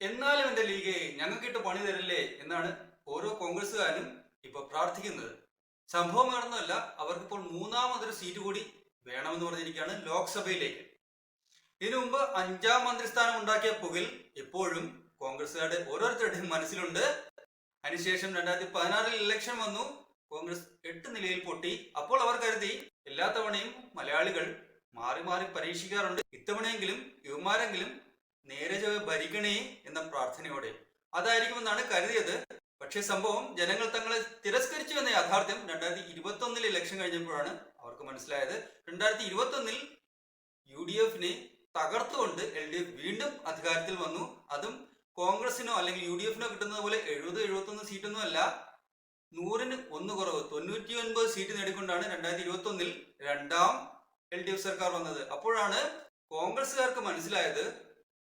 എന്നാലും എന്റെ ലീഗേ ഞങ്ങൾക്കിട്ട് പണി തരില്ലേ എന്നാണ് ഓരോ കോൺഗ്രസ്സുകാരനും ഇപ്പൊ പ്രാർത്ഥിക്കുന്നത്. സംഭവം വേണമെന്നല്ല അവർക്കിപ്പോൾ മൂന്നാമതൊരു സീറ്റ് കൂടി വേണമെന്ന് പറഞ്ഞിരിക്കുകയാണ് ലോക്സഭയിലേക്ക്. ഇതിനു മുമ്പ് അഞ്ചാം മന്ത്രിസ്ഥാനം ഉണ്ടാക്കിയ പുകിൽ ഇപ്പോഴും കോൺഗ്രസുകാരുടെ ഓരോരുത്തരുടെയും മനസ്സിലുണ്ട്. അതിനുശേഷം രണ്ടായിരത്തി പതിനാറിൽ ഇലക്ഷൻ വന്നു. കോൺഗ്രസ് എട്ട് നിലയിൽ പൊട്ടി. അപ്പോൾ അവർ കരുതി എല്ലാ തവണയും മലയാളികൾ മാറി മാറി പരീക്ഷിക്കാറുണ്ട്. ഇത്തവണയെങ്കിലും യുവമാരെങ്കിലും നേരെ ഭരിക്കണേ എന്ന പ്രാർത്ഥനയോടെ. അതായിരിക്കുമെന്നാണ് കരുതിയത്. പക്ഷേ സംഭവം ജനങ്ങൾ തങ്ങളെ തിരസ്കരിച്ചു എന്ന യാഥാർത്ഥ്യം രണ്ടായിരത്തി ഇരുപത്തി ഒന്നിൽ ഇലക്ഷൻ കഴിഞ്ഞപ്പോഴാണ് അവർക്ക് മനസ്സിലായത്. രണ്ടായിരത്തി ഇരുപത്തി ഒന്നിൽ യു ഡി എഫിനെ തകർത്തുകൊണ്ട് എൽ ഡി എഫ് വീണ്ടും അധികാരത്തിൽ വന്നു. അതും കോൺഗ്രസിനോ അല്ലെങ്കിൽ യു ഡി എഫിനോ കിട്ടുന്നത് പോലെ എഴുപത് എഴുപത്തി ഒന്ന് സീറ്റൊന്നും അല്ല. നൂറിന് ഒന്ന് കുറവ് തൊണ്ണൂറ്റി ഒൻപത് സീറ്റ് നേടിക്കൊണ്ടാണ് രണ്ടായിരത്തി ഇരുപത്തി ഒന്നിൽ രണ്ടാം എൽ ഡി എഫ് സർക്കാർ വന്നത്. അപ്പോഴാണ് കോൺഗ്രസ്സുകാർക്ക് മനസ്സിലായത്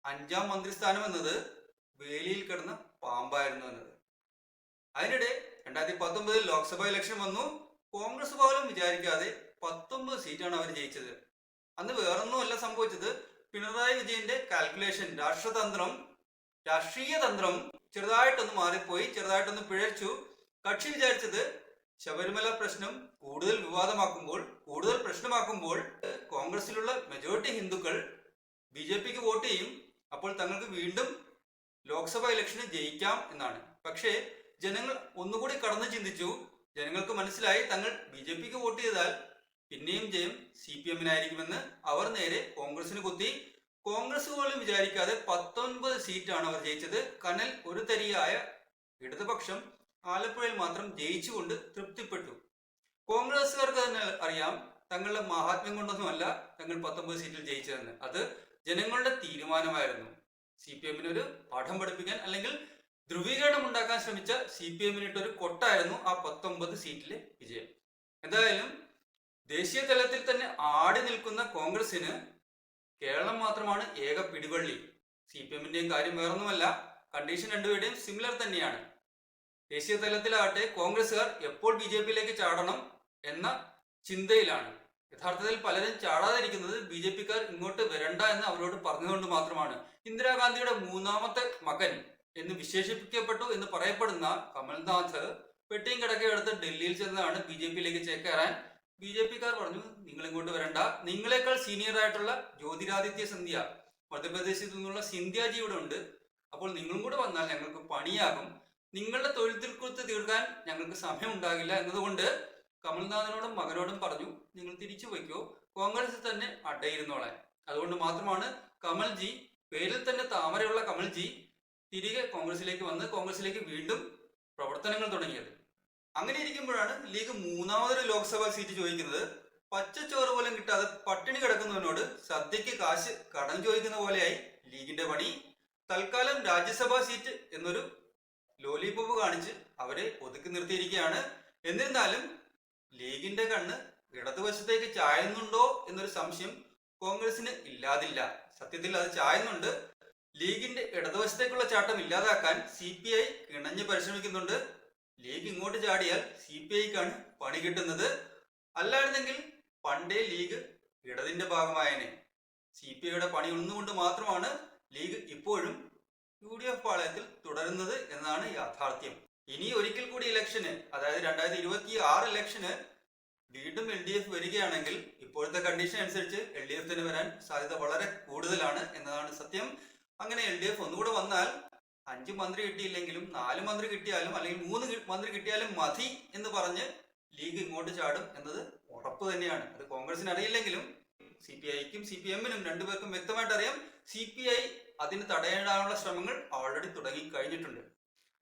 അഞ്ചാം മന്ത്രിസ്ഥാനം എന്നത് വേലിയിൽ കിടന്ന പാമ്പായിരുന്നു എന്നത്. അതിനിടെ രണ്ടായിരത്തി പത്തൊമ്പതിൽ ലോക്സഭാ ഇലക്ഷൻ വന്നു. കോൺഗ്രസ് പോലും വിചാരിക്കാതെ പത്തൊമ്പത് സീറ്റാണ് അവർ ജയിച്ചത്. അന്ന് വേറൊന്നുമല്ല സംഭവിച്ചത്. പിണറായി വിജയന്റെ കാൽക്കുലേഷൻ രാഷ്ട്രതന്ത്രം രാഷ്ട്രീയ തന്ത്രം ചെറുതായിട്ടൊന്ന് മാറിപ്പോയി ചെറുതായിട്ടൊന്ന് പിഴച്ചു. കക്ഷി വിചാരിച്ചത് ശബരിമല പ്രശ്നം കൂടുതൽ വിവാദമാക്കുമ്പോൾ കൂടുതൽ പ്രശ്നമാക്കുമ്പോൾ കോൺഗ്രസിലുള്ള മെജോറിറ്റി ഹിന്ദുക്കൾ ബി ജെ പിക്ക് വോട്ട് ചെയ്യും. അപ്പോൾ തങ്ങൾക്ക് വീണ്ടും ലോക്സഭാ ഇലക്ഷന് ജയിക്കാം എന്നാണ്. പക്ഷേ ജനങ്ങൾ ഒന്നുകൂടി കടന്നു ചിന്തിച്ചു. ജനങ്ങൾക്ക് മനസ്സിലായി തങ്ങൾ ബി ജെ പിക്ക് വോട്ട് ചെയ്താൽ പിന്നെയും ജയം സി പി എമ്മിനായിരിക്കുമെന്ന് അവർ നേരെ കോൺഗ്രസിന് കുത്തി. കോൺഗ്രസ് പോലും വിചാരിക്കാതെ പത്തൊൻപത് സീറ്റാണ് അവർ ജയിച്ചത്. കനൽ ഒരു തരിയായ ഇടതുപക്ഷം ആലപ്പുഴയിൽ മാത്രം ജയിച്ചുകൊണ്ട് തൃപ്തിപ്പെട്ടു. കോൺഗ്രസ്സുകാർക്ക് തന്നെ അറിയാം തങ്ങളുടെ മഹാത്മ്യം കൊണ്ടൊന്നുമല്ല തങ്ങൾ പത്തൊമ്പത് സീറ്റിൽ ജയിച്ചതെന്ന്. അത് ജനങ്ങളുടെ തീരുമാനമായിരുന്നു. സി പി എമ്മിന് ഒരു പാഠം പഠിപ്പിക്കാൻ അല്ലെങ്കിൽ ധ്രുവീകരണം ഉണ്ടാക്കാൻ ശ്രമിച്ച സി പി എമ്മിനിട്ടൊരു കൊട്ടായിരുന്നു ആ പത്തൊമ്പത് സീറ്റിലെ വിജയം. എന്തായാലും ദേശീയ തലത്തിൽ തന്നെ ആടി നിൽക്കുന്ന കോൺഗ്രസിന് കേരളം മാത്രമാണ് ഏക പിടിവള്ളി. സി പി എമ്മിന്റെയും കാര്യം വേറൊന്നുമല്ല കണ്ടീഷൻ രണ്ടുപേരുടെയും സിമിലർ തന്നെയാണ്. ദേശീയ തലത്തിലാകട്ടെ കോൺഗ്രസ്സുകാർ എപ്പോൾ ബി ജെ പിയിലേക്ക് ചാടണം എന്ന ചിന്തയിലാണ്. യഥാർത്ഥത്തിൽ പലരും ചാടാതിരിക്കുന്നത് ബി ജെ പിക്കാർ ഇങ്ങോട്ട് വരണ്ട എന്ന് അവരോട് പറഞ്ഞുകൊണ്ട് മാത്രമാണ്. ഇന്ദിരാഗാന്ധിയുടെ മൂന്നാമത്തെ മകൻ എന്ന് വിശേഷിപ്പിക്കപ്പെട്ടു എന്ന് പറയപ്പെടുന്ന കമൽനാഥ് പെട്ടിയും കിടക്കയും എടുത്ത് ഡൽഹിയിൽ ചെന്നതാണ് ബി ജെ പിയിലേക്ക് ചേക്കേറാൻ. ബി ജെ പിക്കാർ പറഞ്ഞു നിങ്ങൾ ഇങ്ങോട്ട് വരണ്ട. നിങ്ങളെക്കാൾ സീനിയർ ആയിട്ടുള്ള ജ്യോതിരാദിത്യ സിന്ധ്യ മധ്യപ്രദേശിൽ നിന്നുള്ള സിന്ധ്യാജി ഇവിടെ ഉണ്ട്. അപ്പോൾ നിങ്ങളും കൂടെ വന്നാൽ ഞങ്ങൾക്ക് പണിയാകും. നിങ്ങളുടെ തൊഴിൽ തിരുക്കുത്ത് തീർക്കാൻ ഞങ്ങൾക്ക് സമയം ഉണ്ടാകില്ല എന്നതുകൊണ്ട് കമൽനാഥനോടും മകനോടും പറഞ്ഞു നിങ്ങൾ തിരിച്ചു വയ്ക്കോ കോൺഗ്രസിൽ തന്നെ അടയിരുന്നോളാൻ അതുകൊണ്ട് മാത്രമാണ് കമൽജി പേരിൽ തന്നെ താമരയുള്ള കമൽജി തിരികെ കോൺഗ്രസിലേക്ക് വന്ന് കോൺഗ്രസിലേക്ക് വീണ്ടും പ്രവർത്തനങ്ങൾ തുടങ്ങിയത്. അങ്ങനെ ഇരിക്കുമ്പോഴാണ് ലീഗ് മൂന്നാമതൊരു ലോക്സഭാ സീറ്റ് ചോദിക്കുന്നത്. പച്ചച്ചോറ് പോലും കിട്ടാതെ പട്ടിണി കിടക്കുന്നതിനോട് സദ്യക്ക് കാശ് കടം ചോദിക്കുന്ന പോലെയായി ലീഗിന്റെ പണി. തൽക്കാലം രാജ്യസഭാ സീറ്റ് എന്നൊരു ലോലിപോപ്പ് കാണിച്ച് അവരെ ഒതുക്കി നിർത്തിയിരിക്കുകയാണ്. എന്നിരുന്നാലും ലീഗിന്റെ കണ്ണ് ഇടതുവശത്തേക്ക് ചായുന്നുണ്ടോ എന്നൊരു സംശയം കോൺഗ്രസിന് ഇല്ലാതില്ല. സത്യത്തിൽ അത് ചായുന്നുണ്ട്. ലീഗിന്റെ ഇടതുവശത്തേക്കുള്ള ചാട്ടം ഇല്ലാതാക്കാൻ സി പി ഐ കിണഞ്ഞ് പരിശ്രമിക്കുന്നുണ്ട്. ലീഗ് ഇങ്ങോട്ട് ചാടിയാൽ സി പി ഐക്കാണ് പണി കിട്ടുന്നത്. അല്ലായിരുന്നെങ്കിൽ പണ്ടേ ലീഗ് ഇടതിന്റെ ഭാഗമായനെ. സി പി ഐയുടെ പണി ഉണർന്നുകൊണ്ട് മാത്രമാണ് ലീഗ് ഇപ്പോഴും യു ഡി എഫ് പാളയത്തിൽ തുടരുന്നത് എന്നാണ് യാഥാർത്ഥ്യം. ഇനി ഒരിക്കൽ കൂടി ഇലക്ഷന് അതായത് രണ്ടായിരത്തി ഇരുപത്തി ആറ് ഇലക്ഷന് വീണ്ടും എൽ ഡി എഫ് വരികയാണെങ്കിൽ ഇപ്പോഴത്തെ കണ്ടീഷൻ അനുസരിച്ച് എൽ ഡി എഫ് തന്നെ വരാൻ സാധ്യത വളരെ കൂടുതലാണ് എന്നതാണ് സത്യം. അങ്ങനെ എൽ ഡി എഫ് ഒന്നുകൂടെ വന്നാൽ അഞ്ച് മന്ത്രി കിട്ടിയില്ലെങ്കിലും നാല് മന്ത്രി കിട്ടിയാലും അല്ലെങ്കിൽ മൂന്ന് മന്ത്രി കിട്ടിയാലും മതി എന്ന് പറഞ്ഞ് ലീഗ് ഇങ്ങോട്ട് ചാടും എന്നത് ഉറപ്പ് തന്നെയാണ്. അത് കോൺഗ്രസിന് അറിയില്ലെങ്കിലും സി പി ഐക്കും സി പി എമ്മിനും രണ്ടുപേർക്കും വ്യക്തമായിട്ട് അറിയാം സി പി ഐ അതിന് തടയിടാനുള്ള ശ്രമങ്ങൾ ഓൾറെഡി തുടങ്ങി കഴിഞ്ഞിട്ടുണ്ട്.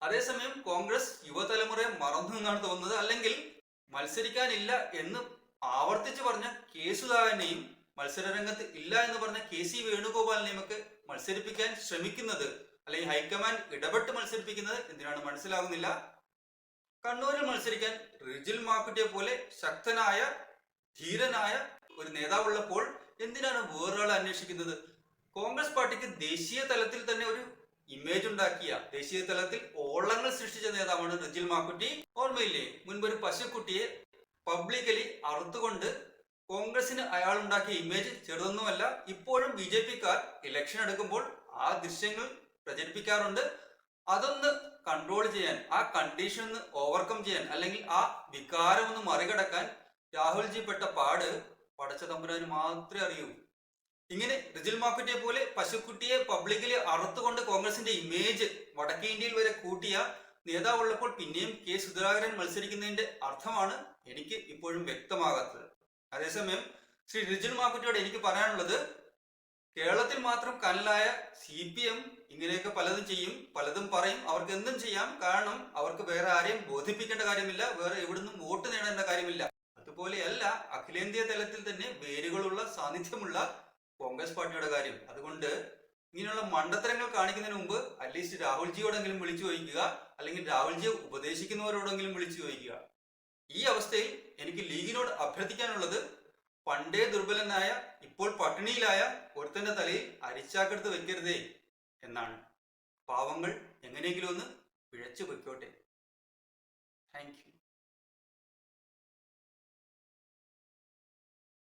അതേസമയം കോൺഗ്രസ് യുവതലമുറയെ മറന്നു എന്നാണ് തോന്നുന്നത്. അല്ലെങ്കിൽ മത്സരിക്കാനില്ല എന്ന് ആവർത്തിച്ചു പറഞ്ഞ സുധാകരനെയും മത്സരരംഗത്ത് ഇല്ല എന്ന് പറഞ്ഞ കെ സി വേണുഗോപാലിനെയും ഒക്കെ മത്സരിപ്പിക്കാൻ ശ്രമിക്കുന്നത് അല്ലെങ്കിൽ ഹൈക്കമാൻഡ് ഇടപെട്ട് മത്സരിപ്പിക്കുന്നത് എന്തിനാണ് മനസ്സിലാകുന്നില്ല. കണ്ണൂരിൽ മത്സരിക്കാൻ റിജിൽ മാക്കുട്ടിയെ പോലെ ശക്തനായ ധീരനായ ഒരു നേതാവുള്ളപ്പോൾ എന്തിനാണ് വേറൊരാളെ അന്വേഷിക്കുന്നത്? കോൺഗ്രസ് പാർട്ടിക്ക് ദേശീയ തലത്തിൽ തന്നെ ഒരു ഇമേജ് ഉണ്ടാക്കിയ ദേശീയ തലത്തിൽ ഓളങ്ങൾ സൃഷ്ടിച്ച നേതാവാണ് റിജിൽ മാക്കുട്ടി ഓർമ്മയില്ലേ? മുൻപ് ഒരു പശുക്കുട്ടിയെ പബ്ലിക്കലി അറുത്തുകൊണ്ട് കോൺഗ്രസിന് അയാൾ ഉണ്ടാക്കിയ ഇമേജ് ചെറുതൊന്നുമല്ല ഇപ്പോഴും ബി ജെ പിക്കാർ ഇലക്ഷൻ എടുക്കുമ്പോൾ ആ ദൃശ്യങ്ങൾ പ്രചരിപ്പിക്കാറുണ്ട്. അതൊന്ന് കൺട്രോൾ ചെയ്യാൻ ആ കണ്ടീഷൻ ഒന്ന് ഓവർകം ചെയ്യാൻ അല്ലെങ്കിൽ ആ വികാരം ഒന്ന് മറികടക്കാൻ രാഹുൽജി പെട്ട പാട് പടച്ച തമ്പുരാന് മാത്രമേ അറിയൂ. ഇങ്ങനെ റിജിൽ മാക്കുറ്റിയെ പോലെ പശുക്കുട്ടിയെ പബ്ലിക്കിൽ അറുത്തുകൊണ്ട് കോൺഗ്രസിന്റെ ഇമേജ് വടക്കേ ഇന്ത്യയിൽ വരെ കൂട്ടിയ നേതാവുള്ളപ്പോൾ പിന്നെയും കെ സുധാകരൻ മത്സരിക്കുന്നതിന്റെ അർത്ഥമാണ് എനിക്ക് ഇപ്പോഴും വ്യക്തമാകാത്തത്. അതേസമയം ശ്രീ റിജിൽ മാക്കുറ്റിയോട് എനിക്ക് പറയാനുള്ളത് കേരളത്തിൽ മാത്രം കനലായ സി പി എം ഇങ്ങനെയൊക്കെ പലതും ചെയ്യും പലതും പറയും അവർക്ക് എന്തും ചെയ്യാം. കാരണം അവർക്ക് വേറെ ആരെയും ബോധിപ്പിക്കേണ്ട കാര്യമില്ല വേറെ എവിടുന്നും വോട്ട് നേടേണ്ട കാര്യമില്ല. അതുപോലെയല്ല അഖിലേന്ത്യാ തലത്തിൽ തന്നെ വേരുകളുള്ള സാന്നിധ്യമുള്ള കോൺഗ്രസ് പാർട്ടിയുടെ കാര്യം. അതുകൊണ്ട് ഇങ്ങനെയുള്ള മണ്ടത്തരങ്ങൾ കാണിക്കുന്നതിന് മുമ്പ് അറ്റ്ലീസ്റ്റ് രാഹുൽജിയോടെങ്കിലും വിളിച്ചു ചോദിക്കുക. അല്ലെങ്കിൽ രാഹുൽജിയെ ഉപദേശിക്കുന്നവരോടെങ്കിലും വിളിച്ചു ചോദിക്കുക. ഈ അവസ്ഥയിൽ എനിക്ക് ലീഗിനോട് അഭ്യർത്ഥിക്കാനുള്ളത് പണ്ടേ ദുർബലനായ ഇപ്പോൾ പട്ടിണിയിലായ ഒരുത്തന്റെ തലയിൽ അരിച്ചാക്കെടുത്ത് വെക്കരുതേ എന്നാണ്. പാവങ്ങൾ എങ്ങനെയെങ്കിലും ഒന്ന് പിഴച്ചു പൊയ്ക്കോട്ടെ. Thank you